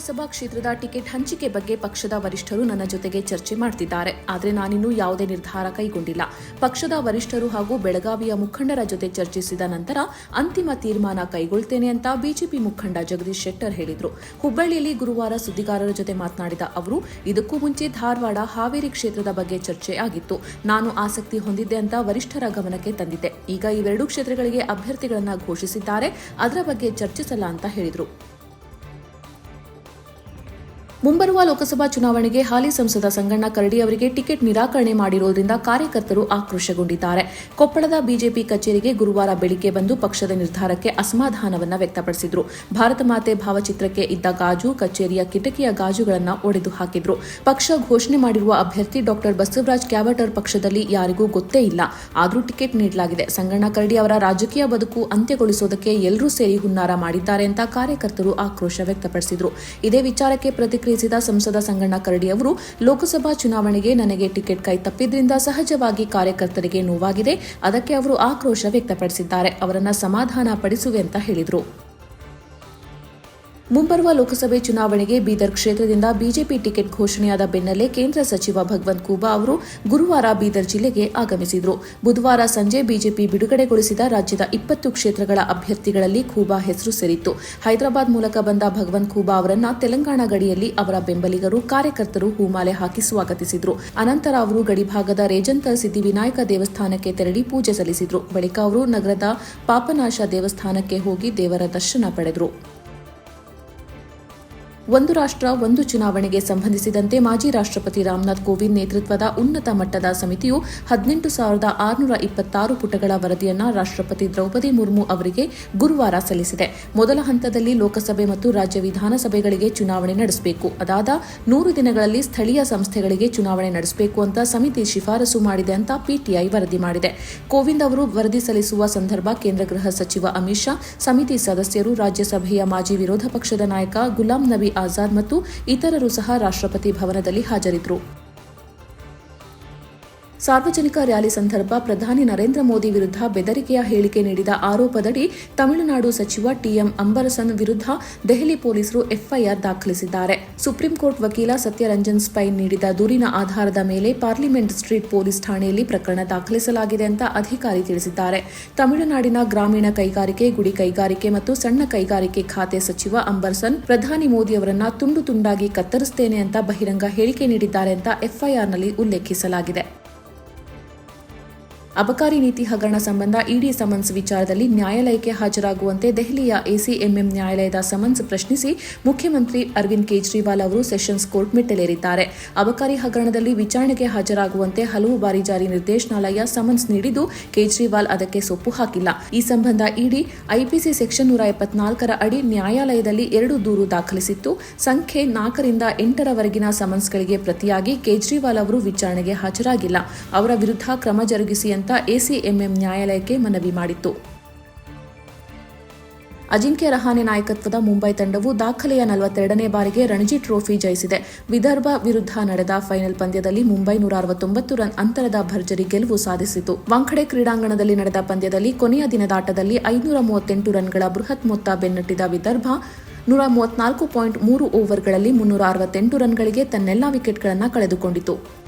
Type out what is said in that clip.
ಲೋಕಸಭಾ ಕ್ಷೇತ್ರದ ಟಿಕೆಟ್ ಹಂಚಿಕೆ ಬಗ್ಗೆ ಪಕ್ಷದ ವರಿಷ್ಠರು ನನ್ನ ಜೊತೆಗೆ ಚರ್ಚೆ ಮಾಡ್ತಿದ್ದಾರೆ. ಆದರೆ ನಾನಿನ್ನೂ ಯಾವುದೇ ನಿರ್ಧಾರ ಕೈಗೊಂಡಿಲ್ಲ. ಪಕ್ಷದ ವರಿಷ್ಠರು ಹಾಗೂ ಬೆಳಗಾವಿಯ ಮುಖಂಡರ ಜೊತೆ ಚರ್ಚಿಸಿದ ನಂತರ ಅಂತಿಮ ತೀರ್ಮಾನ ಕೈಗೊಳ್ತೇನೆ ಅಂತ ಬಿಜೆಪಿ ಮುಖಂಡ ಜಗದೀಶ್ ಶೆಟ್ಟರ್ ಹೇಳಿದರು. ಹುಬ್ಬಳ್ಳಿಯಲ್ಲಿ ಗುರುವಾರ ಸುದ್ದಿಗಾರರ ಜೊತೆ ಮಾತನಾಡಿದ ಅವರು, ಇದಕ್ಕೂ ಮುಂಚೆ ಧಾರವಾಡ ಹಾವೇರಿ ಕ್ಷೇತ್ರದ ಬಗ್ಗೆ ಚರ್ಚೆ ಆಗಿತ್ತು. ನಾನು ಆಸಕ್ತಿ ಹೊಂದಿದ್ದೆ ಅಂತ ವರಿಷ್ಠರ ಗಮನಕ್ಕೆ ತಂದಿದ್ದೆ. ಈಗ ಇವೆರಡೂ ಕ್ಷೇತ್ರಗಳಿಗೆ ಅಭ್ಯರ್ಥಿಗಳನ್ನು ಘೋಷಿಸಿದ್ದಾರೆ. ಅದರ ಬಗ್ಗೆ ಚರ್ಚಿಸಲ್ಲ ಅಂತ ಹೇಳಿದರು. ಮುಂಬರುವ ಲೋಕಸಭಾ ಚುನಾವಣೆಗೆ ಹಾಲಿ ಸಂಸದ ಸಂಗಣ್ಣ ಕರಡಿ ಅವರಿಗೆ ಟಿಕೆಟ್ ನಿರಾಕರಣೆ ಮಾಡಿರುವುದರಿಂದ ಕಾರ್ಯಕರ್ತರು ಆಕ್ರೋಶಗೊಂಡಿದ್ದಾರೆ. ಕೊಪ್ಪಳದ ಬಿಜೆಪಿ ಕಚೇರಿಗೆ ಗುರುವಾರ ಬೆಳಿಗ್ಗೆ ಬಂದು ಪಕ್ಷದ ನಿರ್ಧಾರಕ್ಕೆ ಅಸಮಾಧಾನವನ್ನು ವ್ಯಕ್ತಪಡಿಸಿದ್ರು. ಭಾರತ ಮಾತೆ ಭಾವಚಿತ್ರಕ್ಕೆ ಇದ್ದ ಗಾಜು, ಕಚೇರಿಯ ಕಿಟಕಿಯ ಗಾಜುಗಳನ್ನು ಒಡೆದು ಹಾಕಿದ್ರು. ಪಕ್ಷ ಘೋಷಣೆ ಮಾಡಿರುವ ಅಭ್ಯರ್ಥಿ ಡಾಕ್ಟರ್ ಬಸವರಾಜ್ ಕ್ಯಾವಟರ್ ಪಕ್ಷದಲ್ಲಿ ಯಾರಿಗೂ ಗೊತ್ತೇ ಇಲ್ಲ. ಆದರೂ ಟಿಕೆಟ್ ನೀಡಲಾಗಿದೆ. ಸಂಗಣ್ಣ ಕರಡಿ ಅವರ ರಾಜಕೀಯ ಬದುಕು ಅಂತ್ಯಗೊಳಿಸೋದಕ್ಕೆ ಎಲ್ಲರೂ ಸೇರಿ ಹುನ್ನಾರ ಮಾಡಿದ್ದಾರೆ ಅಂತ ಕಾರ್ಯಕರ್ತರು ಆಕ್ರೋಶ ವ್ಯಕ್ತಪಡಿಸಿದರು. ಇದೇ ವಿಚಾರಕ್ಕೆ ಪ್ರತಿಕ್ರಿಯಿಸಿದ ಸಂಸದ ಸಂಗಣ್ಣ ಕರಡಿ ಅವರು, ಲೋಕಸಭಾ ಚುನಾವಣೆಗೆ ನನಗೆ ಟಿಕೆಟ್ ಕೈ ತಪ್ಪಿದ್ರಿಂದ ಸಹಜವಾಗಿ ಕಾರ್ಯಕರ್ತರಿಗೆ ನೋವಾಗಿದೆ. ಅದಕ್ಕೆ ಅವರು ಆಕ್ರೋಶ ವ್ಯಕ್ತಪಡಿಸಿದ್ದಾರೆ. ಅವರನ್ನ ಸಮಾಧಾನ ಪಡಿಸುವೆ ಅಂತ ಹೇಳಿದರು. ಮುಂಬರುವ ಲೋಕಸಭೆ ಚುನಾವಣೆಗೆ ಬೀದರ್ ಕ್ಷೇತ್ರದಿಂದ ಬಿಜೆಪಿ ಟಿಕೆಟ್ ಘೋಷಣೆಯಾದ ಬೆನ್ನಲ್ಲೇ ಕೇಂದ್ರ ಸಚಿವ ಭಗವಂತ್ ಖೂಬಾ ಅವರು ಗುರುವಾರ ಬೀದರ್ ಜಿಲ್ಲೆಗೆ ಆಗಮಿಸಿದರು. ಬುಧವಾರ ಸಂಜೆ ಬಿಜೆಪಿ ಬಿಡುಗಡೆಗೊಳಿಸಿದ ರಾಜ್ಯದ ಇಪ್ಪತ್ತು ಕ್ಷೇತ್ರಗಳ ಅಭ್ಯರ್ಥಿಗಳಲ್ಲಿ ಖೂಬಾ ಹೆಸರು ಸೇರಿತ್ತು. ಹೈದರಾಬಾದ್ ಮೂಲಕ ಬಂದ ಭಗವಂತ್ ಖೂಬಾ ಅವರನ್ನ ತೆಲಂಗಾಣ ಗಡಿಯಲ್ಲಿ ಅವರ ಬೆಂಬಲಿಗರು, ಕಾರ್ಯಕರ್ತರು ಹೂಮಾಲೆ ಹಾಕಿ ಸ್ವಾಗತಿಸಿದರು. ಅನಂತರ ಅವರು ಗಡಿಭಾಗದ ರೇಜಂತ ಸಿದ್ದಿವಿನಾಯಕ ದೇವಸ್ಥಾನಕ್ಕೆ ತೆರಳಿ ಪೂಜೆ ಸಲ್ಲಿಸಿದರು. ಬಳಿಕ ಅವರು ನಗರದ ಪಾಪನಾಶ ದೇವಸ್ಥಾನಕ್ಕೆ ಹೋಗಿ ದೇವರ ದರ್ಶನ ಪಡೆದರು. ಒಂದು ರಾಷ್ಟ್ರ, ಒಂದು ಚುನಾವಣೆಗೆ ಸಂಬಂಧಿಸಿದಂತೆ ಮಾಜಿ ರಾಷ್ಟ್ರಪತಿ ರಾಮನಾಥ್ ಕೋವಿಂದ್ ನೇತೃತ್ವದ ಉನ್ನತ ಮಟ್ಟದ ಸಮಿತಿಯು ಹದಿನೆಂಟು ಸಾವಿರದ ಆರುನೂರ ಇಪ್ಪತ್ತಾರು ಪುಟಗಳ ವರದಿಯನ್ನು ರಾಷ್ಟ್ರಪತಿ ದ್ರೌಪದಿ ಮುರ್ಮು ಅವರಿಗೆ ಗುರುವಾರ ಸಲ್ಲಿಸಿದೆ. ಮೊದಲ ಹಂತದಲ್ಲಿ ಲೋಕಸಭೆ ಮತ್ತು ರಾಜ್ಯ ವಿಧಾನಸಭೆಗಳಿಗೆ ಚುನಾವಣೆ ನಡೆಸಬೇಕು. ಅದಾದ ನೂರು ದಿನಗಳಲ್ಲಿ ಸ್ಥಳೀಯ ಸಂಸ್ಥೆಗಳಿಗೆ ಚುನಾವಣೆ ನಡೆಸಬೇಕು ಅಂತ ಸಮಿತಿ ಶಿಫಾರಸು ಮಾಡಿದೆ ಅಂತ ಪಿಟಿಐ ವರದಿ ಮಾಡಿದೆ. ಕೋವಿಂದ್ ಅವರು ವರದಿ ಸಲ್ಲಿಸುವ ಸಂದರ್ಭ ಕೇಂದ್ರ ಗೃಹ ಸಚಿವ ಅಮಿತ್ ಶಾ, ಸಮಿತಿ ಸದಸ್ಯರು, ರಾಜ್ಯಸಭೆಯ ಮಾಜಿ ವಿರೋಧ ಪಕ್ಷದ ನಾಯಕ ಗುಲಾಂ ನಬಿ ಆಜಾದ್ ಮತ್ತು ಇತರರು ಸಹ ರಾಷ್ಟ್ರಪತಿ ಭವನದಲ್ಲಿ ಹಾಜರಿದ್ದರು ಸಾರ್ವಜನಿಕ ರ್ಯಾಲಿ ಸಂದರ್ಭ ಪ್ರಧಾನಿ ನರೇಂದ್ರ ಮೋದಿ ವಿರುದ್ಧ ಬೆದರಿಕೆಯ ಹೇಳಿಕೆ ನೀಡಿದ ಆರೋಪದಡಿ ತಮಿಳುನಾಡು ಸಚಿವ ಟಿಎಂ ಅಂಬರಸನ್ ವಿರುದ್ಧ ದೆಹಲಿ ಪೊಲೀಸರು ಎಫ್ಐಆರ್ ದಾಖಲಿಸಿದ್ದಾರೆ. ಸುಪ್ರೀಂ ಕೋರ್ಟ್ ವಕೀಲ ಸತ್ಯರಂಜನ್ ಸ್ಪೈನ್ ನೀಡಿದ ದೂರಿನ ಆಧಾರದ ಮೇಲೆ ಪಾರ್ಲಿಮೆಂಟ್ ಸ್ಟ್ರೀಟ್ ಪೊಲೀಸ್ ಠಾಣೆಯಲ್ಲಿ ಪ್ರಕರಣ ದಾಖಲಿಸಲಾಗಿದೆ ಅಂತ ಅಧಿಕಾರಿ ತಿಳಿಸಿದ್ದಾರೆ. ತಮಿಳುನಾಡಿನ ಗ್ರಾಮೀಣ ಕೈಗಾರಿಕೆ, ಗುಡಿ ಕೈಗಾರಿಕೆ ಮತ್ತು ಸಣ್ಣ ಕೈಗಾರಿಕೆ ಖಾತೆ ಸಚಿವ ಅಂಬರ್ಸನ್ ಪ್ರಧಾನಿ ಮೋದಿ ಅವರನ್ನ ತುಂಡು ತುಂಡಾಗಿ ಕತ್ತರಿಸುತ್ತೇನೆ ಅಂತ ಬಹಿರಂಗ ಹೇಳಿಕೆ ನೀಡಿದ್ದಾರೆ ಅಂತ ಎಫ್ಐಆರ್ನಲ್ಲಿ ಉಲ್ಲೇಖಿಸಲಾಗಿದೆ. ಅಬಕಾರಿ ನೀತಿ ಹಗರಣ ಸಂಬಂಧ ಇಡಿ ಸಮನ್ಸ್ ವಿಚಾರದಲ್ಲಿ ನ್ಯಾಯಾಲಯಕ್ಕೆ ಹಾಜರಾಗುವಂತೆ ದೆಹಲಿಯ ಎಸಿಎಂಎಂ ನ್ಯಾಯಾಲಯದ ಸಮನ್ಸ್ ಪ್ರಶ್ನಿಸಿ ಮುಖ್ಯಮಂತ್ರಿ ಅರವಿಂದ್ ಕೇಜ್ರಿವಾಲ್ ಅವರು ಸೆಷನ್ಸ್ ಕೋರ್ಟ್ ಮೆಟ್ಟಲೇರಿದ್ದಾರೆ. ಅಬಕಾರಿ ಹಗರಣದಲ್ಲಿ ವಿಚಾರಣೆಗೆ ಹಾಜರಾಗುವಂತೆ ಹಲವು ಬಾರಿ ಜಾರಿ ನಿರ್ದೇಶನಾಲಯ ಸಮನ್ಸ್ ನೀಡಿದ್ದು ಕೇಜ್ರಿವಾಲ್ ಅದಕ್ಕೆ ಸೊಪ್ಪು ಹಾಕಿಲ್ಲ. ಈ ಸಂಬಂಧ ಇಡಿ, ಐಪಿಸಿ ಸೆಕ್ಷನ್ ನೂರ ಎಪ್ಪತ್ನಾಲ್ಕರ ಅಡಿ ನ್ಯಾಯಾಲಯದಲ್ಲಿ ಎರಡು ದೂರು ದಾಖಲಿಸಿತ್ತು. ಸಂಖ್ಯೆ ನಾಲ್ಕರಿಂದ ಎಂಟರವರೆಗಿನ ಸಮನ್ಸ್ಗಳಿಗೆ ಪ್ರತಿಯಾಗಿ ಕೇಜ್ರಿವಾಲ್ ಅವರು ವಿಚಾರಣೆಗೆ ಹಾಜರಾಗಿಲ್ಲ. ಅವರ ವಿರುದ್ಧ ಕ್ರಮ ಜರುಗಿಸಿ ಅಂತ ಎಸಿಎಂಎಂ ನ್ಯಾಯಾಲಯಕ್ಕೆ ಮನವಿ ಮಾಡಿತ್ತು. ಅಜಿಂಕ್ಯ ರಹಾನೆ ನಾಯಕತ್ವದ ಮುಂಬೈ ತಂಡವು ದಾಖಲೆಯ ನಲವತ್ತೆರಡನೇ ಬಾರಿಗೆ ರಣಜಿ ಟ್ರೋಫಿ ಜಯಿಸಿದೆ. ವಿದರ್ಭ ವಿರುದ್ಧ ನಡೆದ ಫೈನಲ್ ಪಂದ್ಯದಲ್ಲಿ ಮುಂಬೈ ನೂರ ಅರವತ್ತೊಂಬತ್ತು ರನ್ ಅಂತರದ ಭರ್ಜರಿ ಗೆಲುವು ಸಾಧಿಸಿತು. ವಾಂಖಡೆ ಕ್ರೀಡಾಂಗಣದಲ್ಲಿ ನಡೆದ ಪಂದ್ಯದಲ್ಲಿ ಕೊನೆಯ ದಿನದಾಟದಲ್ಲಿ ಐನೂರ ಮೂವತ್ತೆಂಟು ರನ್ಗಳ ಬೃಹತ್ ಮೊತ್ತ ಬೆನ್ನಟ್ಟಿದ ವಿದರ್ಭ ನೂರ ಮೂವತ್ನಾಲ್ಕು ಪಾಯಿಂಟ್ ಮೂರು ಓವರ್ಗಳಲ್ಲಿ ಮುನ್ನೂರ ಅರವತ್ತೆಂಟು ರನ್ಗಳಿಗೆ ತನ್ನೆಲ್ಲಾ ವಿಕೆಟ್ಗಳನ್ನು ಕಳೆದುಕೊಂಡಿತು.